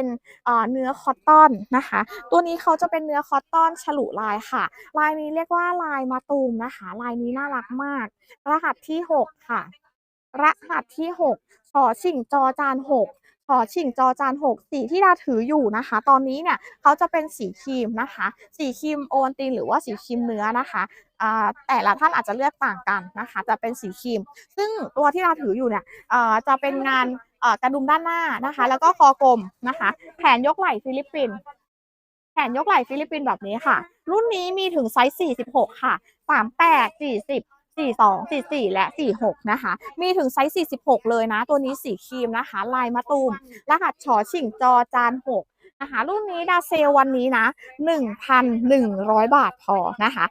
เป็นเนื้อคอตตอนนะคะ ตัวนี้เขาจะเป็นเนื้อคอตตอนฉลุลายค่ะ ลายนี้เรียกว่าลายมาตูมนะคะ ลายนี้น่ารักมาก รหัสที่ 6 ค่ะ รหัสที่6ขอชิงจอจาน 6 ชอชิงจอจาน6สีที่ดาถืออยู่นะคะ ตอนนี้เนี่ยเขาจะเป็นสีครีมนะคะ สีครีมโอวัลตินหรือว่าสีครีมเนื้อนะคะแต่ละท่านอาจจะเลือกต่างกันนะคะ จะเป็นสีครีม ซึ่งตัวที่เราถืออยู่เนี่ยจะเป็นงานกระดุมด้านหน้านะคะ แล้วก็คอกลมนะคะ แขนยกไหล่ฟิลิปปินส์แขนยกไหล่ฟิลิปปินส์แบบนี้ค่ะ รุ่นนี้มีถึงไซส์ 46 ค่ะ 38 40 42 44 และ 46 นะคะ มีถึงไซส์46 เลยนะ ตัวนี้สีครีมนะคะ ลายมะตูม รหัสชอชิงจอจาน6นะคะรุ่นนี้ดาเซลวันนี้นะ 1,100 บาทพอนะคะ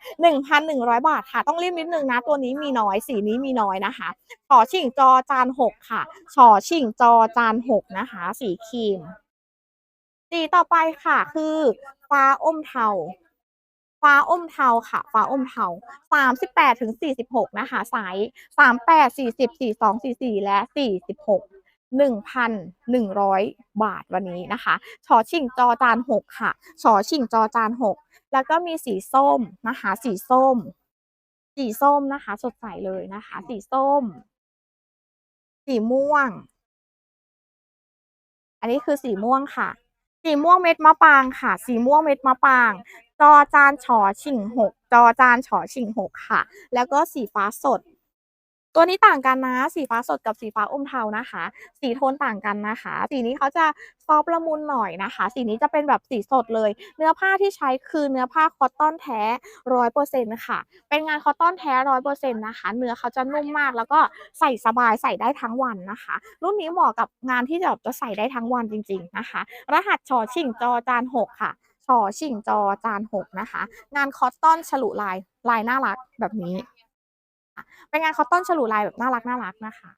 1,100 บาทค่ะ ต้องรีบนิดนึงนะ ตัวนี้มีน้อย สีนี้มีน้อยนะคะชอชิงจอจาน 6 ค่ะชอชิงจอจาน 6 นะคะ สีครีม สีต่อไปค่ะคือฟ้าอมเทา ฟ้าอมเทาค่ะ ฟ้าอมเทา38ถึง46 นะคะไซส์38 40 42 44 และ 46 1,100 บาทวันนี้นะคะชอชิงจอจาน 6 ค่ะชอชิงจอจาน 6 แล้วก็มีสีส้มนะคะ สีส้ม สีส้มนะคะ สดใสเลยนะคะ สีส้ม สีม่วง อันนี้คือสีม่วงค่ะ สีม่วงเม็ดมะปรางค่ะ สีม่วงเม็ดมะปราง จอจานฉอชิงหก จอจานฉอชิงหกค่ะ แล้วก็สีฟ้าสด ตัวนี้ต่างกันนะ สีฟ้าสดกับสีฟ้าอมเทานะคะ สีโทนต่างกันนะคะ สีนี้เขาจะซอฟละมุนหน่อยนะคะ สีนี้จะเป็นแบบสีสดเลย เนื้อผ้าที่ใช้คือเนื้อผ้าคอตตอนแท้ร้อยเปอร์เซ็นต์ค่ะ เป็นงานคอตตอนแท้ร้อยเปอร์เซ็นต์นะคะ เนื้อเขาจะนุ่มมากแล้วก็ใส่สบายใส่ได้ทั้งวันนะคะ รุ่นนี้เหมาะกับงานที่แบบจะใส่ได้ทั้งวันจริง ๆนะคะ รหัสชอชิงจอจานหกค่ะชอชิงจอจานหกนะคะ งานคอตตอนฉลุลายลายน่ารักแบบนี้ เป็นงานคอตตอนฉลุลายแบบน่ารักน่ารักนะคะ